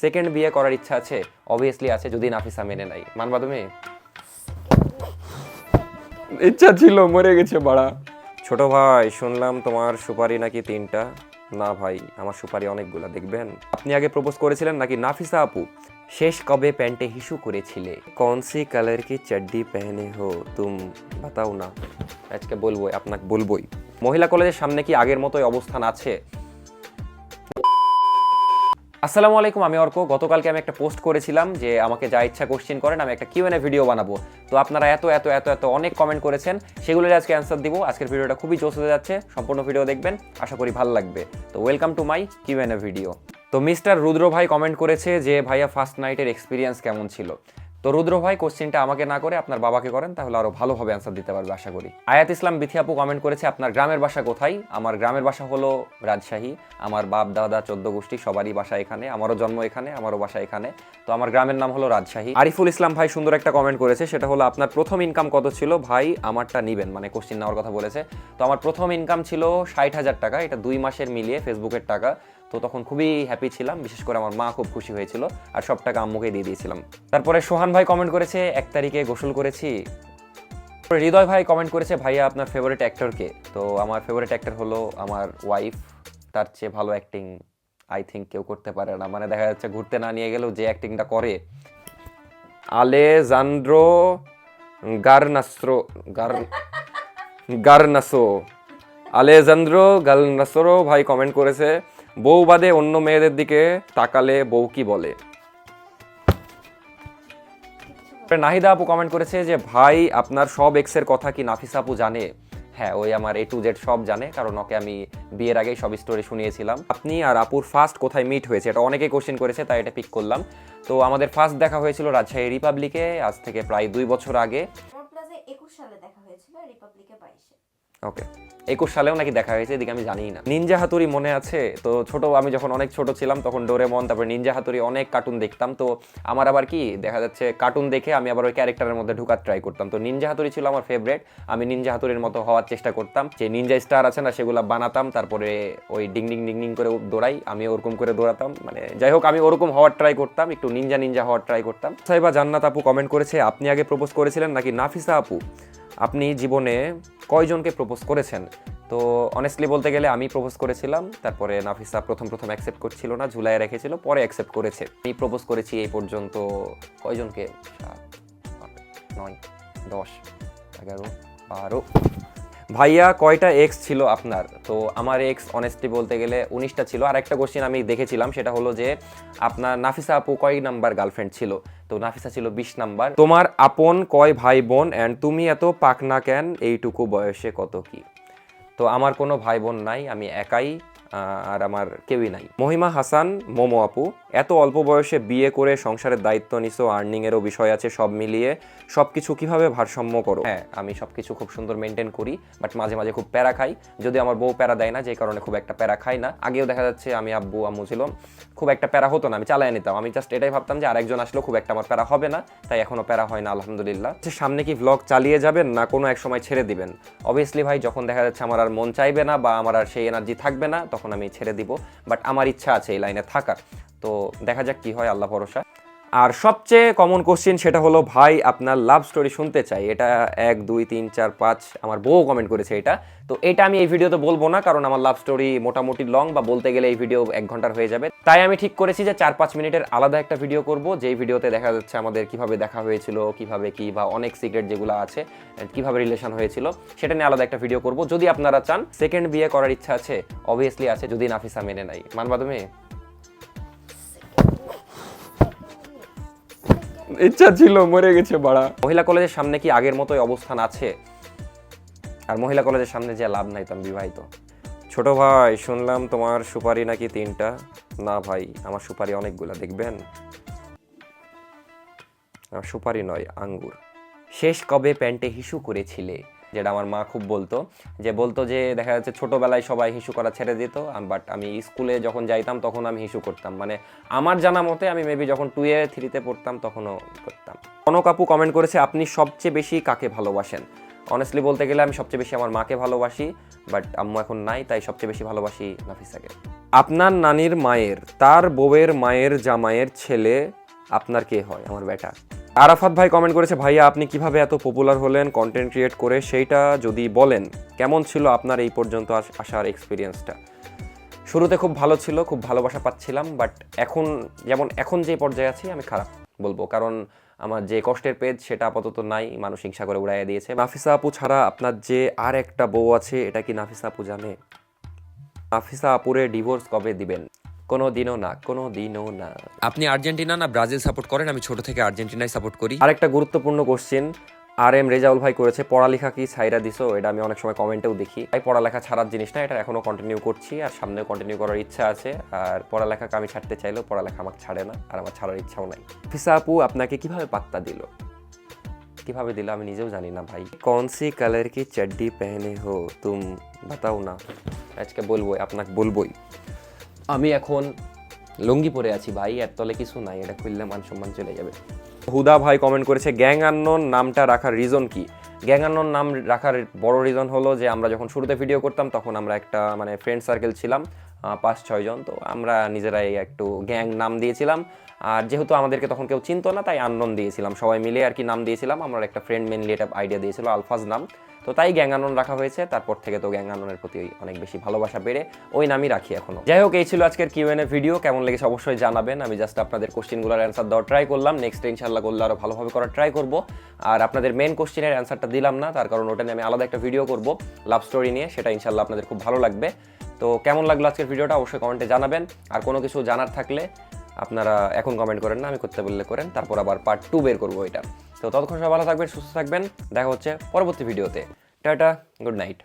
Second বিয়ে করার ইচ্ছা আছে অবভিয়াসলি আছে যদি নাফিসা মেনে নাই মানবা তুমি? ইচ্ছা ছিল মরে গেছে বাড়া। ছোট ভাই শুনলাম তোমার সুপারি নাকি তিনটা? না ভাই আমার সুপারি অনেকগুলা দেখবেন? আপনি আগে প্রপোজ করেছিলেন নাকি নাফিসা আপু? শেষ কবে প্যান্টে হিসু করেছিলে? কौन सी কালার কি চড্ডি পেহনে হো তুম বাতাও না? আজকে বলব আপনাকে বলবোই। মহিলা কলেজের সামনে কি আগের মতোই অবস্থান আছে? আসসালামু আলাইকুম, আমি অর্ক। গতকালকে আমি একটা পোস্ট করেছিলাম যে আমাকে যা ইচ্ছা কোশ্চেন করেন, আমি একটা কিউএনএ ভিডিও বানাবো। তো আপনারা এত এত এত এত অনেক কমেন্ট করেছেন সেগুলোর আজকে অ্যান্সার দিব। আজকের ভিডিওটা খুবই জোস হয়ে যাচ্ছে, সম্পূর্ণ ভিডিও দেখবেন, আশা করি ভালো লাগবে। তো welcome to my QnA video তো মিস্টার রুদ্র ভাই কমেন্ট করেছে যে, ভাইয়া ফার্স্ট নাইটের এক্সপিরিয়েন্স কেমন ছিল? তো রুদ্র ভাই কোশ্চেনটা আমাকে না করে আপনার বাবাকে করেন, তাহলে আরও ভালোভাবে অ্যান্সার দিতে পারবে, আশা করি। আয়াত ইসলাম বিথিয়াপু কমেন্ট করেছে, আপনার গ্রামের বাসা কোথায়? আমার গ্রামের বাসা হলো রাজশাহী। আমার বাপ, দাদা, চোদ্দ গোষ্ঠী সবারই বাসা এখানে, আমারও জন্ম এখানে, আমারও বাসা এখানে। তো আমার গ্রামের নাম হলো রাজশাহী। আরিফুল ইসলাম ভাই সুন্দর একটা কমেন্ট করেছে, সেটা হলো, আপনার প্রথম ইনকাম কত ছিল? ভাই, আমারটা নিবেন মানে কোশ্চিন নেওয়ার কথা বলেছে। তো আমার প্রথম ইনকাম ছিল ষাট হাজার টাকা, এটা দুই মাসের মিলিয়ে ফেসবুকের টাকা। তো তখন খুবই হ্যাপি ছিলাম, বিশেষ করে আমার মা খুব খুশি হয়েছিল আর সব টাকা আম্মুকে দিয়ে দিয়েছিলাম। তারপরে সোহান ভাই কমেন্ট করেছে, এক তারিখে গোসল করেছি? হৃদয় ভাই কমেন্ট করেছে, ভাইয়া, আপনার ফেভারিট অ্যাক্টরকে তো আমার ফেভারিট অ্যাক্টর হলো আমার ওয়াইফ তার চেয়ে ভালো অ্যাক্টিং আই থিঙ্ক কেউ করতে পারে না। মানে দেখা যাচ্ছে ঘুরতে না নিয়ে গেলেও যে অ্যাক্টিংটা করে। আলেজান্দ্রো গার্নাস্ত্রো গার, গার্নাসো। আলেজান্দ্রো গালনাসোরো ভাই কমেন্ট করেছে বউ বাদে অন্য মেয়েদের দিকে তাকালে বউ কি বলে? নাহিদা আপু কমেন্ট করেছে যে, ভাই, আপনার সব এক্সের কথা কি নাফিসা আপু জানে? হ্যাঁ ওই আমার এ টু জেড সব জানে, কারণ ওকে আমি বিয়ের আগেই সব স্টোরি শুনিয়েছিলাম। আপনি আর আপুর ফার্স্ট কোথায় মিট হয়েছে? এটা অনেকে কোশ্চেন করেছে, তাই এটা পিক করলাম। তো আমাদের ফার্স্ট দেখা হয়েছিল রাজশাহী রিপাবলিকে আজ থেকে প্রায় দুই বছর আগে মোট প্লাজে একুশ সালে দেখা হয়েছিল রিপাবলিকে বাইশে ওকে। একুশ সালেও নাকি দেখা হয়েছে, এদিকে আমি জানি না। নিনজা হাতুরি মনে আছে? তো ছোট, আমি যখন অনেক ছোট ছিলাম, তখন ডোরেমন, তারপরে নিনজা হাতুরি অনেক কার্টুন দেখতাম। তো আমার আবার কি, দেখা যাচ্ছে কার্টুন দেখে আমি আবার ওই ক্যারেক্টারের মধ্যে ঢুকার ট্রাই করতাম। তো নিনজা হাতুরি ছিল আমার ফেভারিট আমি নিনজা হাতুরির মতো হওয়ার চেষ্টা করতাম। যে নিনজা স্টার আছে না, সেগুলো বানাতাম, তারপরে ওই ডিং ডিং ডিং ডিং করে দৌড়াই। আমি ওরকম করে দৌড়াতাম। মানে যাই হোক, আমি ওরকম হওয়ার ট্রাই করতাম, একটু নিনজা নিনজা হওয়ার ট্রাই করতাম। সাইবা জান্নাত আপু কমেন্ট করেছে, আপনি আগে প্রপোজ করেছিলেন নাকি নাফিসা আপু? আপনি জীবনে কয়জনকে প্রপোজ করেছেন? তো অনেস্টলি বলতে গেলে আমি প্রপোজ করেছিলাম তারপরে নাফিসা প্রথম প্রথম অ্যাকসেপ্ট করছিল না ঝুলায় রেখেছিল পরে অ্যাকসেপ্ট করেছে। আমি প্রপোজ করেছি এই পর্যন্ত কয়জনকে? সাত, নয় দশ এগারো বারো। ভাইয়া কয়টা এক্স ছিল আপনার? তো আমার এক্স অনেস্টলি বলতে গেলে উনিশটা ছিল। আর একটা কোশ্চেন আমি দেখেছিলাম সেটা হলো যে আপনার নাফিসা আপু কয় নাম্বার গার্লফ্রেন্ড ছিল? তো নাফিসা ছিল বিশ নাম্বার। তোমার আপন কয় ভাই বোন অ্যান্ড তুমি এত পাকনা কেন? এইটুকু বয়সে কত কি? তো আমার কোনো ভাই বোন নাই, আমি একাই আর আমার কেউই নাই। মহিমা হাসান, মোমো আপু, এত অল্প বয়সে বিয়ে করে সংসারের দায়িত্ব নিছো আর্নিং এরও বিষয় আছে সব মিলিয়ে সব কিছু কীভাবে ভারসাম্য করো? হ্যাঁ আমি সব কিছু খুব সুন্দর মেনটেন করি বাট মাঝে মাঝে খুব প্যারা খাই। যদি আমার বউ প্যারা দেয় না যে কারণে খুব একটা প্যারা খাই না। আগেও দেখা যাচ্ছে আমি আব্বু, আম্মু ছিল খুব একটা প্যারা হতো না, আমি চালাই নিতাম। আমি জাস্ট এটাই ভাবতাম যে আরেকজন আসলেও খুব একটা আমার প্যারা হবে না, তাই এখনও প্যারা হয় না, আলহামদুলিল্লাহ। যে সামনে কি ভ্লগ চালিয়ে যাবেন না কোনো এক সময় ছেড়ে দিবেন। অবভিয়াসলি ভাই, যখন দেখা যাচ্ছে আমার আর মন চাইবে না বা আমার আর সেই এনার্জি থাকবে না তখন আমি ছেড়ে দিব বাট আমার ইচ্ছা আছে এই লাইনে থাকার। তো দেখা যাক কি হয়, আল্লাহ ভরসা। আর সবচেয়ে কমন কোশ্চেন সেটা হলো, ভাই, আপনার লাভ স্টোরি শুনতে চাই। এটা এক, দুই, তিন, চার, পাঁচ, আমার বউ কমেন্ট করেছে এটা। তো এটা আমি এই ভিডিওতে বলব না, কারণ আমার লাভ স্টোরি মোটামুটি লং বা বলতে গেলে এই ভিডিও এক ঘণ্টার হয়ে যাবে। তাই আমি ঠিক করেছি যে চার, পাঁচ মিনিটের আলাদা একটা ভিডিও করব, যেই ভিডিওতে দেখা যাচ্ছে আমাদের কীভাবে দেখা হয়েছিল, কীভাবে কি বা অনেক সিক্রেট যেগুলো আছে কীভাবে রিলেশন হয়েছিল, সেটা নিয়ে আলাদা একটা ভিডিও করব। যদি আপনারা চান সেকেন্ড বিয়ে করার ইচ্ছা আছে অবভিয়াসলি আছে, যদি নাফিসা মেনে নাই মানবা তুমি ইচ্ছা ছিল, মরে গেছে বাড়া। মহিলা কলেজের সামনে কি আগের মতোই অবস্থান আছে? আর মহিলা কলেজের সামনে যে লাভ নাই তো আমি বিবাহিত। ছোট ভাই, শুনলাম তোমার সুপারি নাকি তিনটা? না ভাই, আমার সুপারি অনেকগুলো, দেখবেন? সুপারি নয়, আঙ্গুর। শেষ কবে প্যান্টে হিসু করেছিলে? যেটা আমার মা খুব বলতো, যে বলতো যে দেখা যাচ্ছে ছোটবেলায় সবাই হিসু করা ছেড়ে দিত বাট আমি স্কুলে যখন যাইতাম তখন আমি হিসু করতাম। মানে আমার জানা মতে আমি মেবি যখন টু এ থ্রিতে পড়তাম তখনও করতাম। কনক আপু কমেন্ট করেছে, আপনি সবচেয়ে বেশি কাকে ভালোবাসেন? অনেস্টলি বলতে গেলে আমি সবচেয়ে বেশি আমার মাকে ভালোবাসি বাট আম্মু এখন নাই, তাই সবচেয়ে বেশি ভালোবাসি নাফিসাকে। আপনার নানির মায়ের, তার বউয়ের মায়ের জামাইয়ের ছেলে আপনার কে হয়? আমার বেটা। আরাফাত ভাই কমেন্ট করেছে, ভাইয়া, আপনি কীভাবে এত পপুলার হলেন কন্টেন্ট ক্রিয়েট করে সেইটা যদি বলেন, কেমন ছিল আপনার এই পর্যন্ত আস- আসার এক্সপিরিয়েন্সটা শুরুতে খুব ভালো ছিল, খুব ভালোবাসা পাচ্ছিলাম বাট এখন, যেমন এখন যে পর্যায়ে আছি, আমি খারাপ বলব। কারণ আমার যে কষ্টের পেজ, সেটা আপাতত নাই, মানুষ হিংসা করে উড়াইয়া দিয়েছে। নাফিসা আপু ছাড়া আপনার যে আর একটা বউ আছে, এটা কি নাফিসা আপু জানে? নাফিসা আপুরে ডিভোর্স কবে দিবেন? কোনো দিনও না কোনো দিনও না। আপনি আর্জেন্টিনা না ব্রাজিল সাপোর্ট করেন? আমি ছোট থেকে আর্জেন্টিনাই সাপোর্ট করি। আরেকটা গুরুত্বপূর্ণ কোশ্চেন আর এম রেজাউল ভাই করেছে পড়ালেখা কি ছাইরা দিছো? এটা আমি অনেক সময় কমেন্টেও দেখি। তাই পড়ালেখা ছাড়ার জিনিস না এটা এখনও কন্টিনিউ করছি আর সামনে কন্টিনিউ করার ইচ্ছা আছে। আর পড়ালেখাকে আমি ছাড়তে চাইলেও পড়ালেখা আমাকে ছাড়ে না আর আমার ছাড়ার ইচ্ছাও নাই। ফিসা আপু আপনাকে কীভাবে পাত্তা দিল? কীভাবে দিল? আমি নিজেও জানি না ভাই। सी কালার কি চড্ডি পেহনে হো? তুম বাতাও না। আজকে বলব আপনাকে বলবোই। আমি এখন লুঙ্গি পরে আছি, ভাই, এর তলে কিছু নাই, এটা খুললে মান সম্মান চলে যাবে। হুদা ভাই কমেন্ট করেছে, গ্যাং আন্নন নামটা রাখার রিজন কি? গ্যাং আন্নন নাম রাখার বড় রিজন হলো যে, আমরা যখন শুরুতে ভিডিও করতাম, তখন আমরা একটা মানে ফ্রেন্ড সার্কেল ছিলাম পাঁচ ছয়জন তো আমরা নিজেরাই একটু গ্যাং নাম দিয়েছিলাম। আর যেহেতু আমাদেরকে তখন কেউ চিনতো না, তাই আননোন দিয়েছিলাম। সবাই মিলে আর কি নাম দিয়েছিলাম, আমার একটা ফ্রেন্ড মেনলি এটা আইডিয়া দিয়েছিল আলফাজ নাম। তো তাই গ্যাং আনন রাখা হয়েছে। তারপর থেকে তো গ্যাং আননের প্রতি অনেক বেশি ভালোবাসা বেড়ে ওই নামই রাখি এখনও। যাই হোক, এই ছিল আজকের কিউএনএ ভিডিও কেমন লেগেছে অবশ্যই জানাবেন। আমি জাস্ট আপনাদের কোশ্চেনগুলোর অ্যান্সার দেওয়ার ট্রাই করলাম। নেক্সট ইনশাল্লাহ করলে আরও ভালোভাবে করার ট্রাই করব। আর আপনাদের মেন কোশ্চেনের অ্যান্সারটা দিলাম না, তার কারণ ওটা নিয়ে আমি আলাদা একটা ভিডিও করব লাভ স্টোরি নিয়ে। সেটা ইনশাল্লাহ আপনাদের খুব ভালো লাগবে। তো কেমন লাগল আজকের ভিডিওটা অবশ্যই কমেন্টে জানাবেন। আর কোনো কিছু জানার থাকলে আপনারা এখন কমেন্ট করেন না, আমি করতে বললে করেন। তারপর আবার পার্ট টু বের করব এটা তো ততক্ষণ সবাই ভালো থাকবেন সুস্থ থাকবেন। দেখা হচ্ছে পরবর্তী ভিডিওতে। Tata good night.